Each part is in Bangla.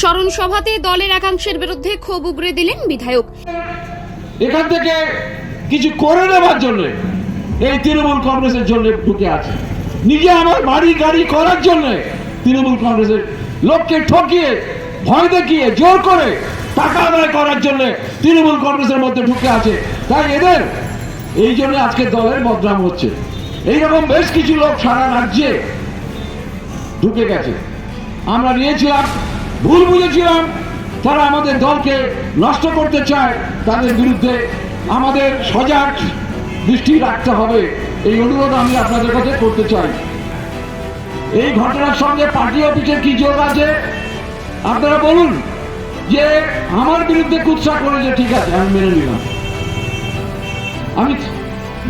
স্মরণ সভাতে দলের একাংশের বিরুদ্ধে ক্ষোভ উগরে দিলেন বিধায়ক। এখান থেকে কিছু করে নেবার জন্য এই তৃণমূল কংগ্রেসের জন্য ঢুকে আছে। নিজে আমার বাড়ি, গাড়ি করার জন্য তৃণমূল কংগ্রেসের লোককে ঠকিয়ে, ভয় দেখিয়ে, জোর করে টাকা আদায় করার জন্য তৃণমূল কংগ্রেসের মধ্যে ঢুকে আছে। তাই এদের, এই জন্য আজকে দলের বদনাম হচ্ছে। এইরকম বেশ কিছু লোক সারা রাজ্যে ঢুকে গেছে। আমরা নিয়েছিলাম ভুল বুঝেছিলাম, তারা আমাদের দলকে নষ্ট করতে চায়, তাদের বিরুদ্ধে আমাদের সজাগ দৃষ্টি রাখতে হবে। এই অনুরোধ আমি আপনাদের কাছে করতে চাই। এই ঘটনার সঙ্গে পার্টি অফিসের কি যোগ আছে? আপনারা বলুন যে আমার বিরুদ্ধে কুৎসা করেছে, ঠিক আছে, আমি মেনে নিলাম। আমি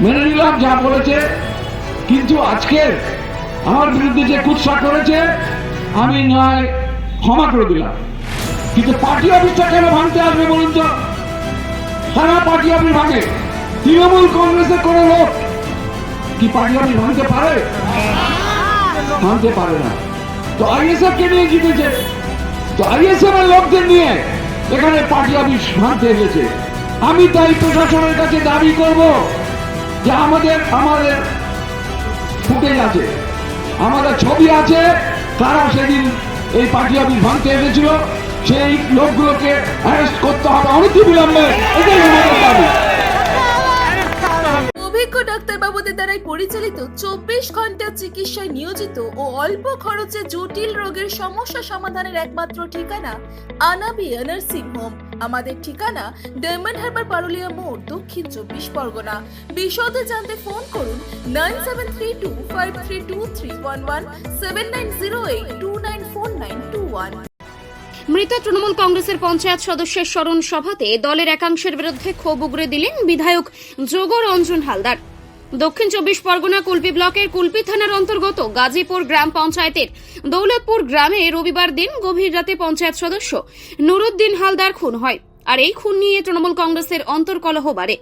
মেনে নিলাম যা বলেছে, কিন্তু আজকে আমার বিরুদ্ধে যে কুৎসা করেছে, আমি নয় ক্ষমা করে দিলাম। কিন্তু পার্টি অফিসটা কেন ভাঙতে আসবে বলুন তো? সারা পার্টি অফিস ভাঙে। তৃণমূল কংগ্রেসের কোনো লোক কি পার্টি অফিস ভাঙতে পারে? ভাঙতে পারে না। তো আইএসএফ কে নিয়ে জিতেছে? তো আইএসএফ এর লোকদের নিয়ে এখানে পার্টি অফিস ভাঙতে এসেছে। আমি তাই প্রশাসনের কাছে দাবি করব যে আমাদের আমাদের ফুটেজ আছে। আমাদের ছবি আছে, তারা সেদিন এই পার্টি অফিস ভাঙতে এসেছিল। সেই লোকগুলোকে অ্যারেস্ট করতে হবে। অনতি বিলম্বে। আমাদের দাবি। অভিজ্ঞ ডাক্তারবাবুদের দ্বারাই পরিচালিত চব্বিশ ঘণ্টা চিকিৎসায় নিয়োজিত ও অল্প খরচে জটিল রোগের সমস্যা সমাধানের একমাত্র ঠিকানা আনাবিয়া নার্সিং হোম। আমাদের ঠিকানা ডায়মন্ড হারবার পারুলিয়া মোড়, দক্ষিণ চব্বিশ পরগনা। বিশদে জানতে ফোন করুন nine seven three two five three two three one one, seven nine zero eight two nine four nine two one. মৃত তৃণমূল কংগ্রেসের পঞ্চায়েত সদস্যের স্মরণ সভাতে দলের একাংশের বিরুদ্ধে ক্ষোভ উগরে দিলেন বিধায়ক যোগ রঞ্জন হালদার। দক্ষিণ চব্বিশ পরগনা কুলপি ব্লকের কুলপি থানার অন্তর্গত গাজীপুর গ্রাম পঞ্চায়েতের দৌলতপুর গ্রামে রবিবার দিন গভীর রাতে পঞ্চায়েত সদস্য নুরুদ্দিন হালদার খুন হয়, আর এই খুন নিয়ে তৃণমূল কংগ্রেসের অন্তর্কলহ বাড়ে।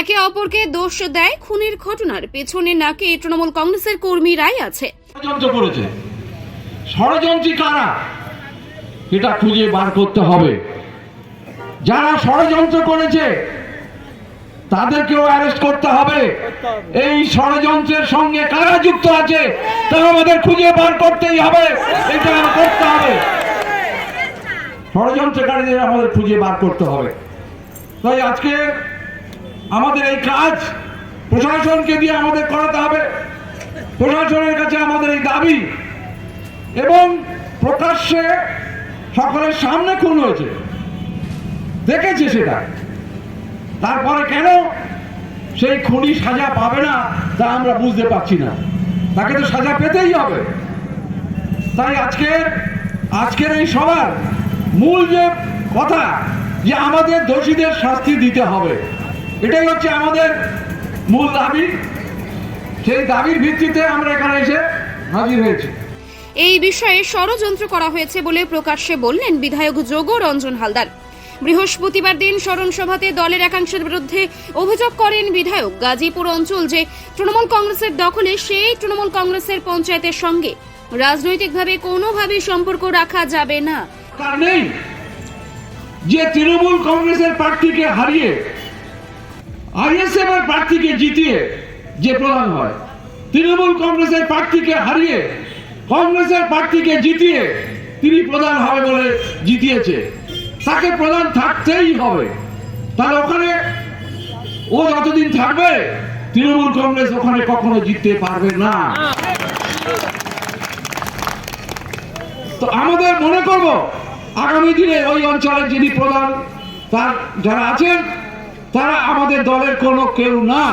একে অপরকে দোষ দেয় খুনের ঘটনার, পেছনে নাকি তৃণমূল কংগ্রেসের কর্মীরাই আছে। ষড়যন্ত্রী কারা? এটা খুঁজে বার করতে হবে। যারা ষড়যন্ত্র করেছে তাদেরকেও অ্যারেস্ট করতে হবে। এই ষড়যন্ত্রের সঙ্গে কারা যুক্ত আছে তা আমাদের খুঁজে বার করতেই হবে। এটা করতে হবে। ষড়যন্ত্রকারীদের আমাদের খুঁজে বার করতে হবে। তাই আজকে আমাদের এই কাজ প্রশাসনকে দিয়ে আমাদের করাতে হবে। প্রশাসনের কাছে আমাদের এই দাবি। এবং প্রকাশ্যে সকলের সামনে খুন হয়েছে। দেখেছে সেটা। তারপরে কেন সেই খুনি সাজা পাবে না তা আমরা বুঝতে পারছি না। তাকে তো সাজা পেতেই হবে। তাই আজকের আজকের এই সবার মূল যে কথা যে আমাদের দোষীদের শাস্তি দিতে হবে, এটাই হচ্ছে আমাদের মূল দাবি। সেই দাবির ভিত্তিতে আমরা এখানে এসে হাজির হয়েছি। এই বিষয়ে ষড়যন্ত্র করা হয়েছে বলে প্রকাশ্যে বললেন বিধায়ক যোগ রঞ্জন হালদার। বৃহস্পতিবার দিন স্মরণ সভাতে দলের একাংশের বিরুদ্ধে অভিযোগ করেন বিধায়ক গাজীপুর অঞ্চল যে তৃণমূল কংগ্রেসের দখলে সেই তৃণমূল কংগ্রেসের পঞ্চায়েতের সঙ্গে রাজনৈতিকভাবে কোনোভাবেই সম্পর্ক রাখা যাবে না। যে তৃণমূল কংগ্রেসের প্রার্থীকে হারিয়ে, আইএসএফ এর প্রার্থীকে জিতিয়ে যে প্রধান হয়, তৃণমূল কংগ্রেসের প্রার্থীকে হারিয়ে কংগ্রেসের প্রার্থীকে জিতিয়ে তিনি প্রধান হবে বলে জিতিয়েছে। তাকে প্রধান থাকতেই হবে। তাহলে ওখানে ও যতদিন থাকবে, তৃণমূল কংগ্রেস ওখানে কখনো জিততে পারবে না। তো আমাদের মনে করব, আগামী দিনে ওই অঞ্চলের যিনি প্রধান, তার যারা আছেন, তারা আমাদের দলের কোনো কেউ না।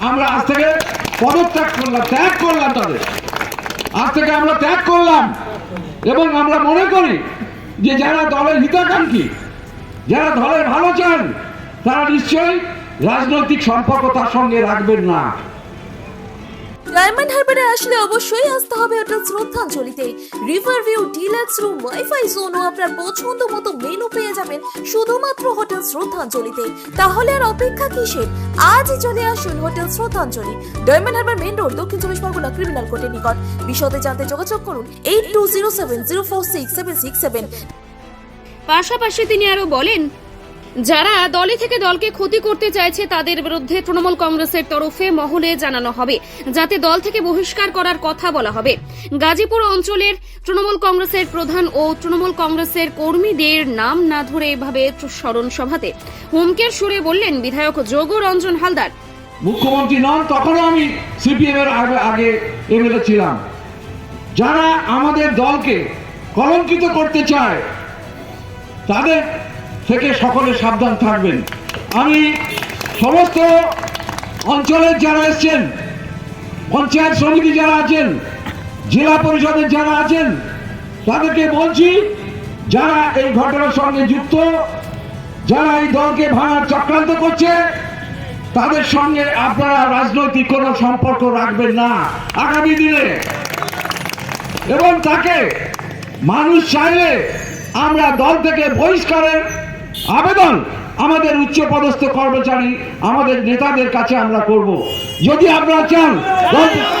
আমরা আজ থেকে পদত্যাগ করলাম, ত্যাগ করলাম তাদের। আজ থেকে আমরা ত্যাগ করলাম। এবং আমরা মনে করি যে যারা দলের হিতাকাঙ্ক্ষী যারা দলের ভালো চান, তারা নিশ্চয়ই রাজনৈতিক সম্পর্ক তার সঙ্গে রাখবেন না। ডায়মন্ড হারবারে আসলে অবশ্যই আসতে হবে hotel শ্রদ্ধাঞ্জলিতে। River view deluxe room wifi zone ও আপনার পছন্দ মতো মেনু পেয়ে যাবেন শুধুমাত্র হোটেল শ্রদ্ধাঞ্জলিতে। তাহলে আর অপেক্ষা কিসের? আজই চলে আসুন হোটেল শ্রদ্ধাঞ্জলি। ডায়মন্ড হারবার মেন রোড দক্ষিণ চব্বিশ পরগনা ক্রিমিনাল কোর্টের নিকট। বিশদে জানতে যোগাযোগ করুন eight two zero seven zero four six seven six seven পাশাপাশি তিনি আরও বলেন, যারা দলে থেকে দলকে ক্ষতি করতে চাইছে তাদের বিরুদ্ধে তৃণমূল কংগ্রেসের তরফে মহলে জানানো হবে, যাতে দল থেকে বহিষ্কার করার কথা বলা হবে। গাজীপুর অঞ্চলের তৃণমূল কংগ্রেসের প্রধান ও তৃণমূল কংগ্রেসের কর্মীদের নাম না ধরে এভাবে স্মরণ সভাতে হুমকের সুরে বললেন বিধায়ক যোগ রঞ্জন হালদার। মুখ্যমন্ত্রী নন, তখনও আমি সিপিএম এর আগে আগে এমএলএ ছিলাম। যারা আমাদের দলকে কলঙ্কিত করতে চায় তাদের থেকে সকলে সাবধান থাকবেন। আমি সমস্ত অঞ্চলের যারা এসছেন, পঞ্চায়েত সমিতি যারা আছেন, জেলা পরিষদের যারা আছেন, তাদেরকে বলছি, যারা এই ঘটনার সঙ্গে যুক্ত, যারা এই দলকে ভাঙার চক্রান্ত করছে, তাদের সঙ্গে আপনারা রাজনৈতিক কোনো সম্পর্ক রাখবেন না আগামী দিনে। এবং তাকে মানুষ চাইলে আমরা দল থেকে বহিষ্কারের আবেদন আমাদের উচ্চপদস্থ কর্মচারী, আমাদের নেতাদের কাছে আমরা করব। যদি আপনারা চান দল-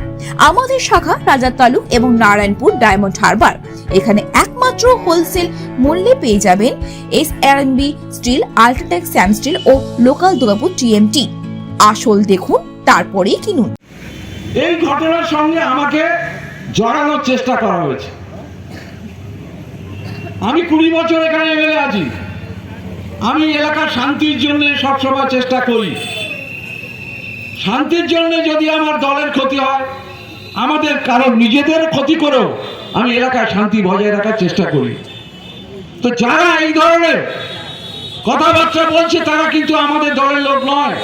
আমাদের শাখা রাজা তালুক এবং নারায়ণপুর ডায়মন্ড হারবার। এখানে একমাত্র হোলসেল মূল্যে পেয়ে যাবেন S B steel, UltraTech Sam steel ও লোকাল দুর্গাপুর টিএমটি আসল দেখুন, তারপরেই কিনুন। এই ঘটনার সঙ্গে আমাকে জড়ানোর চেষ্টা করা হয়েছে। আমি কুড়ি বছর এখানে এমএলএ আছি। আমি এলাকার শান্তির জন্য সবসময় চেষ্টা করি। শান্তির জন্য যদি আমার দলের ক্ষতি হয় আমাদের কারণ নিজেদের ক্ষতি করেও আমি এলাকায় শান্তি বজায় রাখার চেষ্টা করি। তো যারা এই ধরনের কথাবার্তা বলছে, তারা কিন্তু আমাদের দলের লোক নয়।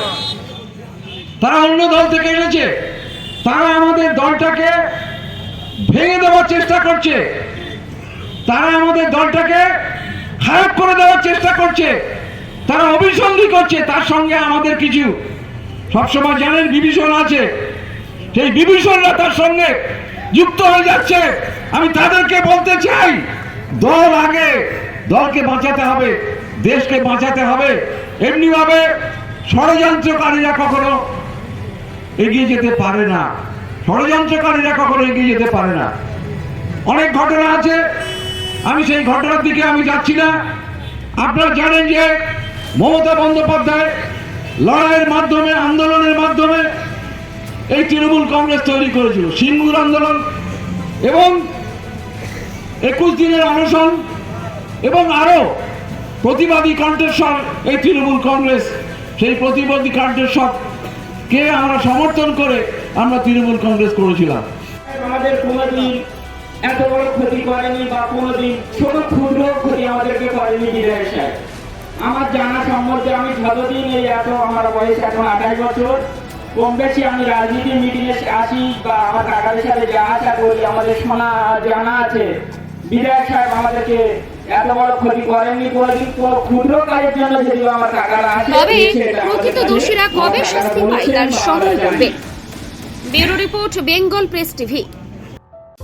তারা অন্য দল থেকে এসেছে তারা আমাদের দলটাকে ভেঙে দেওয়ার চেষ্টা করছে। তারা আমাদের দলটাকে খারাপ করে দেওয়ার চেষ্টা করছে। তারা অভিসন্ধি করছে। তার সঙ্গে আমাদের কিছু সবসময় জানেন, বিভীষণ আছে। সেই বিভীষণরা তার সঙ্গে যুক্ত হয়ে যাচ্ছে, আমি তাদেরকে বলতে চাই, দল আগে দলকে বাঁচাতে হবে, দেশকে বাঁচাতে হবে। এমনিভাবে ষড়যন্ত্রকারীরা কখনো এগিয়ে যেতে পারে না। ষড়যন্ত্রকারীরা কখনো এগিয়ে যেতে পারে না। অনেক ঘটনা আছে, আমি সেই ঘটনার দিকে আমি যাচ্ছি না। আপনারা জানেন যে মমতা বন্দ্যোপাধ্যায় লড়াইয়ের মাধ্যমে, আন্দোলনের মাধ্যমে এই তৃণমূল কংগ্রেস তৈরি করেছিল। সিঙ্গুর আন্দোলন এবং একুশ দিনের অনশন এবং আরও প্রতিবাদী কণ্ঠস্বর এই তৃণমূল কংগ্রেস। সেই প্রতিবাদী কণ্ঠস্বর কে আমরা সমর্থন করে আমরা তৃণমূল কংগ্রেস করেছিলাম। আমাদের কোনোদিন এত বড় ক্ষতি করেনি বা কোনোদিন ছোট ক্ষুদ্র ক্ষতি আমাদেরকে করেনি সাহেব। আমার জানা সম্বন্ধে আমি যতদিন এই এত, আমার বয়স এখন আঠাশ বছর কম বেশি আমি রাজনীতি মিটিংয়ে আসি বা আমার কাকাদের সাথে যা আশা করি আমাদের শোনা জানা আছে। বিধায়ক সাহেব আমাদেরকে এত বড় ক্ষতি করেনি কোনোদিন কোনো ক্ষুদ্র কাজের জন্য যদি আমার কাকারা আসে তবে প্রকৃত দোষীরা কবে শাস্তি পায়? তার করবে bureau report Bengal press TV.